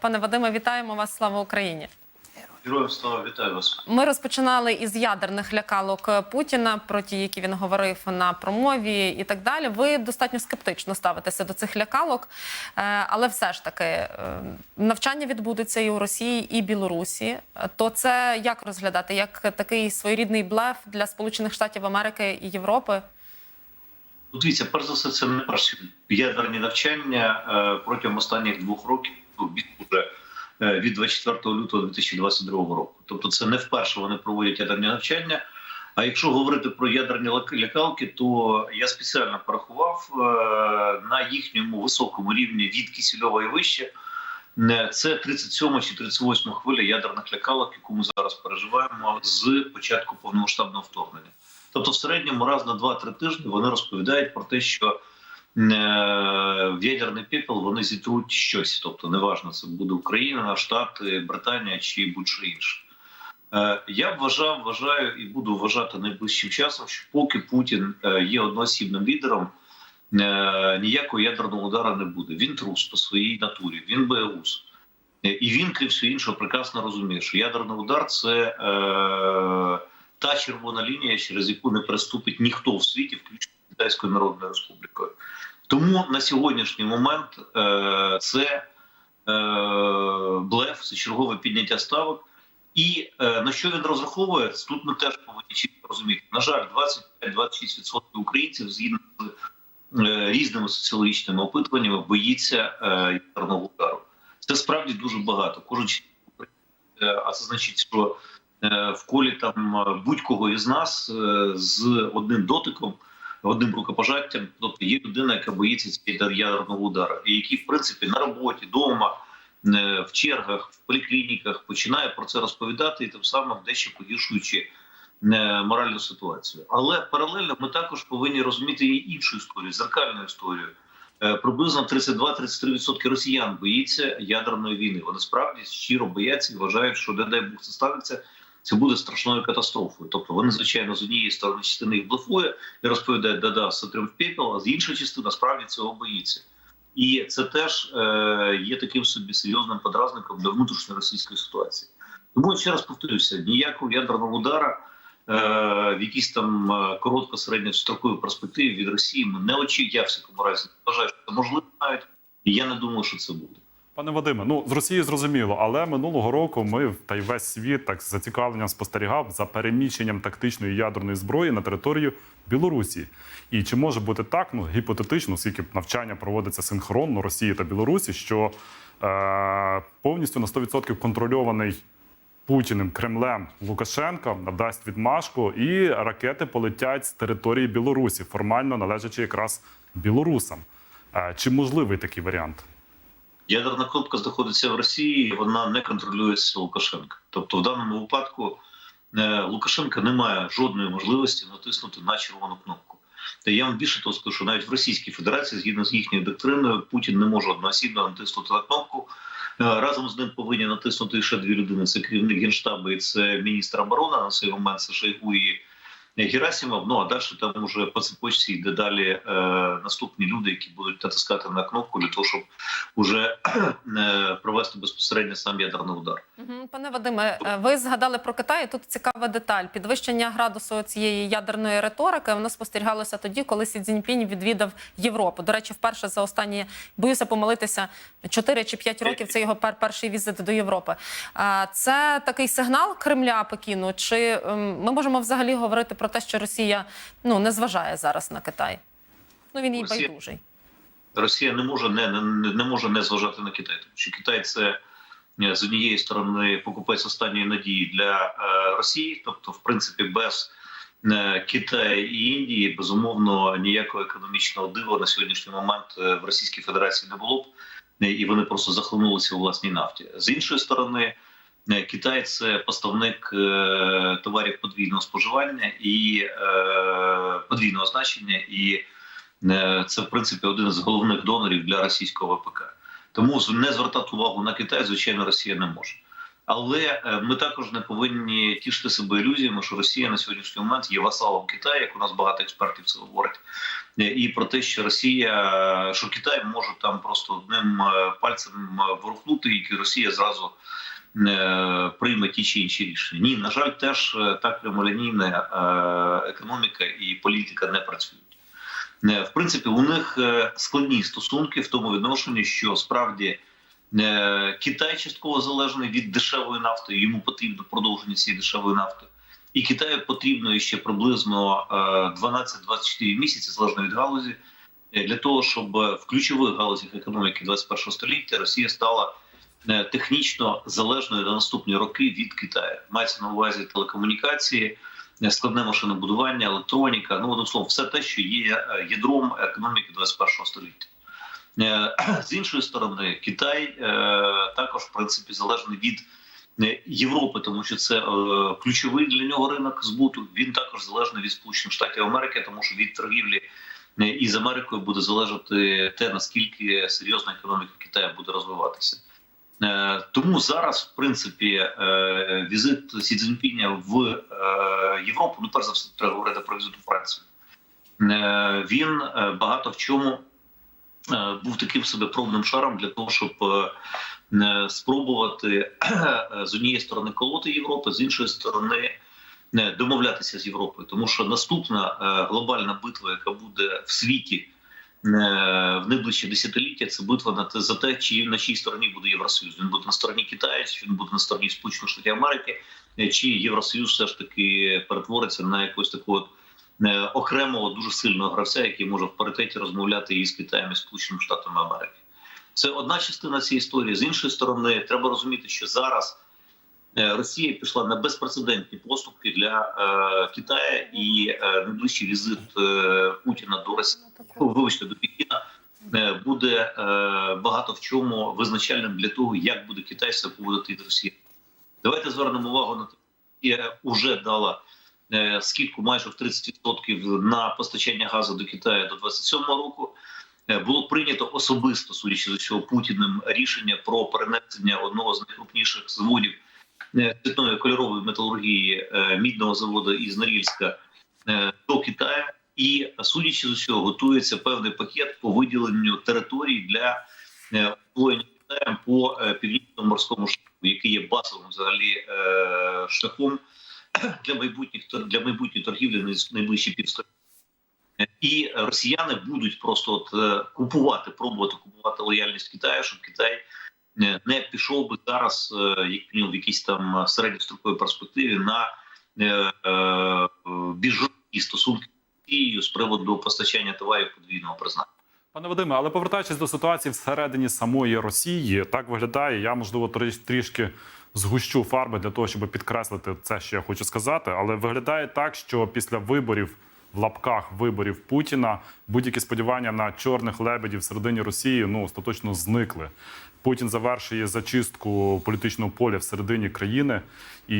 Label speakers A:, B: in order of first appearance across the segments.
A: Пане Вадиме, вітаємо вас. Слава Україні.
B: Героям слава вітаю вас.
A: Ми розпочинали із ядерних лякалок Путіна, про ті, які він говорив на промові, і так далі. Ви достатньо скептично ставитеся до цих лякалок, Е, але все ж таки е, навчання відбудеться і у Росії, і Білорусі. То це як розглядати? Як такий своєрідний блеф для Сполучених Штатів Америки і Європи?
B: Ну, Дивіться, перш за все, це не перші ядерні навчання е, протягом останніх двох років від уже е, від 24 лютого 2022 року. Тобто, це не вперше вони проводять ядерні навчання. А якщо говорити про ядерні лякалки, то я спеціально порахував е, на їхньому високому рівні від Кісільова і вище. е, Це 37 чи 38 хвиля ядерних лякалок, яку ми зараз переживаємо з початку повномасштабного вторгнення. Тобто, в середньому раз на 2-3 тижні вони розповідають про те, що в ядерний пепел вони зітруть щось. Тобто, неважно, це буде Україна, Штати, Британія чи будь-що інше. Е, Я вважав, вважаю і буду вважати найближчим часом, що поки Путін е, є одноосібним лідером, е, ніякого ядерного удару не буде. Він трус по своїй натурі, він боягуз. Е, І він, крім всього іншого, прекрасно розуміє, що ядерний удар це е, та червона лінія, через яку не переступить ніхто в світі, включно Китайською Народною Республікою. Тому на сьогоднішній момент е, це е, блеф, це чергове підняття ставок. І е, на що він розраховує, тут ми теж повинні чітко розуміти. На жаль, 25-26% українців згідно з е, різними соціологічними опитуваннями боїться е, ядерного удару. Це справді дуже багато. Кожен е, а це значить, що е, в колі там е, будь-кого із нас е, з одним дотиком, одним рукопожаттям, тобто є людина, яка боїться цього ядерного удару, і який, в принципі, на роботі, вдома, е, в чергах, в поліклініках починає про це розповідати і тим самим дещо погіршуючи е, моральну ситуацію. Але паралельно ми також повинні розуміти і іншу історію, зеркальну історію. Е, Приблизно 32-33% росіян боїться ядерної війни. Вони справді щиро бояться і вважають, що не дай Бог це станеться. Це буде страшною катастрофою. Тобто вони, звичайно, з однієї сторони частини їх блефує і розповідають, да-да, все в пепел, а з іншої частини справді цього боїться. І це теж е, є таким собі серйозним подразником для внутрішньої російської ситуації. Тому ще раз повторюся: ніякого ядерного удара е, в якійсь там е, коротко середньостроковій перспективі від Росії ми не очікуємо. Я в всякому разі вважаю, що це можливо навіть, і я не думаю, що це буде.
C: Пане Вадиме, ну з Росії зрозуміло, але минулого року ми та й весь світ так з зацікавленням спостерігав за переміщенням тактичної ядерної зброї на територію Білорусі. І чи може бути так, ну гіпотетично, оскільки навчання проводиться синхронно Росії та Білорусі, що е, повністю на 100% контрольований Путіним Кремлем Лукашенка надасть відмашку, і ракети полетять з території Білорусі, формально належачи якраз білорусам. Е, чи можливий такий варіант?
B: Ядерна кнопка знаходиться в Росії, вона не контролюється Лукашенка. Тобто, в даному випадку е, Лукашенка не має жодної можливості натиснути на червону кнопку. Та я вам більше того скажу, що навіть в Російській Федерації, згідно з їхньою доктриною, Путін не може одноосібно натиснути на кнопку. Е, Разом з ним повинні натиснути ще дві людини: це керівник генштабу і це міністр оборони на цей момент. Це Шойгу і Герасимов. Ну а далі там уже по цепочці йде далі е, наступні люди, які будуть натискати на кнопку для того, щоб уже е, провести безпосередньо сам ядерний удар.
A: Пане Вадиме, е, ви згадали про Китай. Тут цікава деталь. Підвищення градусу цієї ядерної риторики воно спостерігалося тоді, коли Сі Цзіньпінь відвідав Європу. До речі, вперше за останні боюся помилитися 4 чи 5 років. Це його пер перший візит до Європи. А Це такий сигнал Кремля Пекіну. Чи ем, ми можемо взагалі говорити про те, що Росія ну не зважає зараз на Китай? Ну він їй
B: Росія-
A: байдужий.
B: Росія не може не, не, не може не зважати на Китай, тому що Китай це е, з однієї сторони покупець останньої надії для е, Росії, тобто, в принципі, без е, Китаю і Індії безумовно ніякого економічного дива на сьогоднішній момент в Російській Федерації не було б, і вони просто захлинулися у власній нафті. З іншої сторони. Е, Китай це поставник е, товарів подвійного споживання і е, подвійного значення, і це в принципі один з головних донорів для російського ВПК. Тому не звертати увагу на Китай, звичайно, Росія не може. Але ми також не повинні тішити себе ілюзіями, що Росія на сьогоднішній момент є васалом Китаю, як у нас багато експертів це говорять. е, і про те, що Росія, що Китай може там просто одним пальцем ворухнути, і Росія зразу прийме ті чи інші рішення. Ні, на жаль, теж е, так прямолінійна е, економіка і політика не працюють. Е, В принципі, у них е, складні стосунки в тому відношенні, що справді е, Китай частково залежний від дешевої нафти, йому потрібно продовження цієї дешевої нафти. І Китаю потрібно ще приблизно е, 12-24 місяці, залежно від галузі, е, для того, щоб в ключових галузях економіки 21 століття Росія стала е, технічно залежною на наступні роки від Китаю. Мається на увазі телекомунікації, е, складне машинобудування, електроніка. Ну одним словом, все те, що є е, ядром економіки 21 століття. Е, З іншої сторони, Китай е, також в принципі залежний від е, Європи, тому що це е, ключовий для нього ринок збуту. Він також залежний від Сполучених Штатів Америки, тому що від торгівлі е, із Америкою буде залежати те, наскільки серйозна економіка Китаю буде розвиватися. Е, Тому зараз, в принципі, е, візит Сі Цзіньпіня в е, Європу, ну перш за все, треба говорити про візит у Францію. Він багато в чому був таким себе пробним шаром для того, щоб спробувати з однієї сторони колоти Європи, з іншої сторони домовлятися з Європою, тому що наступна глобальна битва, яка буде в світі в найближче десятиліття, це битва на те за те, чи на чиїй стороні буде Євросоюз. Він буде на стороні Китаю, чи він буде на стороні Сполучених Штатів Америки, е, чи Євросоюз все ж таки перетвориться на якось таку от е, окремого дуже сильного гравця, який може в паритеті розмовляти і з Китаєм, і Сполученими Штатами Америки. Це одна частина цієї історії. З іншої сторони, треба розуміти, що зараз е, Росія пішла на безпрецедентні поступки для е, Китаю і е, найближчий візит е, Путіна до Росії, ну, вибачте, до Пекіна е, буде е, багато в чому визначальним для того, як буде Китай себе поводити від Росії. Давайте звернемо увагу на те, що вже дала е, скидку майже в 30% на постачання газу до Китаю до 27 року. Е, Було прийнято особисто, судячи з усього, путіним рішення про перенесення одного з найкрупніших заводів е, цвітної кольорової металургії е, мідного заводу із Норільська е, до Китаю. І судячи з усього, готується певний пакет по виділенню територій для е, освоєння Китаєм по е, північному морському шляху, який є базовим взагалі е, шляхом для майбутніх для майбутньої торгівлі на найближчі півстоліття. І росіяни будуть просто от е, купувати, пробувати купувати лояльність Китаю, щоб Китай е, не пішов би зараз, е, як в якійсь там середньостроковій перспективі на е, е, жорсткі стосунки з приводу постачання товарів подвійного призначення.
C: Пане Вадиме, але повертаючись до ситуації всередині самої Росії, так виглядає. Я можливо трі- трішки згущу фарби для того, щоб підкреслити це, що я хочу сказати. Але виглядає так, що після виборів в лапках виборів Путіна будь-які сподівання на чорних лебедів всередині Росії ну остаточно зникли. Путін завершує зачистку політичного поля всередині країни, і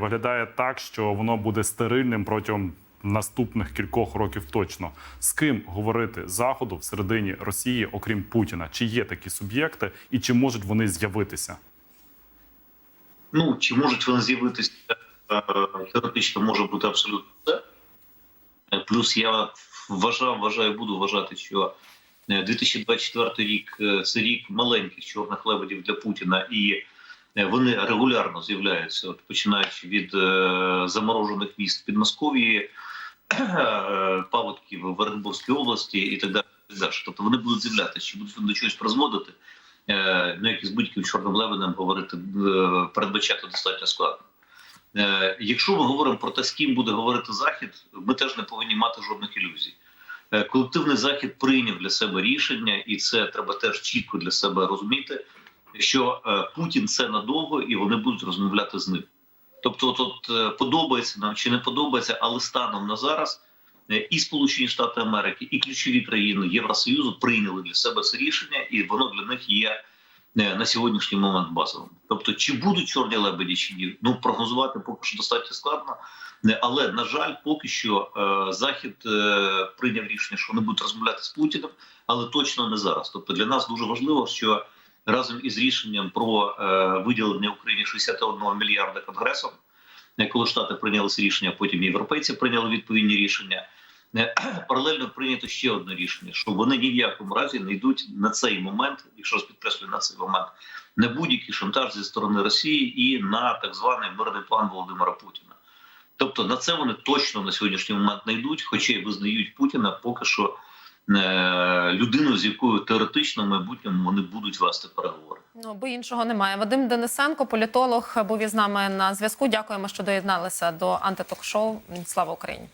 C: виглядає так, що воно буде стерильним протягом наступних кількох років точно. З ким говорити заходу всередині Росії, окрім Путіна? Чи є такі суб'єкти, і чи можуть вони з'явитися?
B: Ну чи можуть вони з'явитися е, теоретично може бути абсолютно все. Е, Плюс я вважав, вважаю, буду вважати, що е, 2024 рік е, це рік маленьких чорних лебедів для Путіна, і е, вони регулярно з'являються, от починаючи від е, заморожених міст Підмосков'ї, е, паводків в Оренбурзькій області і так далі. Тобто вони будуть з'являтися, чи будуть до чогось призводити. Е, Ну, як із будь-яким чорним лебедем говорити, е, передбачати достатньо складно. Е, Якщо ми говоримо про те, з ким буде говорити Захід, ми теж не повинні мати жодних ілюзій. Е, Колективний захід прийняв для себе рішення, і це треба теж чітко для себе розуміти, що е, Путін це надовго, і вони будуть розмовляти з ним. Тобто, е, подобається нам чи не подобається, але станом на зараз і Сполучені Штати Америки, і ключові країни Євросоюзу прийняли для себе це рішення, і воно для них є на сьогоднішній момент базовим. Тобто, чи будуть чорні лебеді, чи ні, ну прогнозувати поки що достатньо складно. Е, Але на жаль, поки що е, захід е, прийняв рішення, що вони будуть розмовляти з Путіним, але точно не зараз. Тобто для нас дуже важливо, що разом із рішенням про е, виділення Україні 61 мільярда конгресом, е, коли штати прийняли це рішення, потім європейці прийняли відповідні рішення. Е, паралельно прийнято ще одне рішення, що вони ні в якому разі не йдуть на цей момент, якщо раз підкреслюю на цей момент, на будь-який шантаж зі сторони Росії і на так званий мирний план Володимира Путіна. Тобто на це вони точно на сьогоднішній момент не йдуть, хоча й визнають Путіна поки що е, людину, з якою теоретично в майбутньому вони будуть вести переговори.
A: Ну бо іншого немає. Вадим Денисенко, політолог, був із нами на зв'язку. Дякуємо, що доєдналися до антиток-шоу. Слава Україні.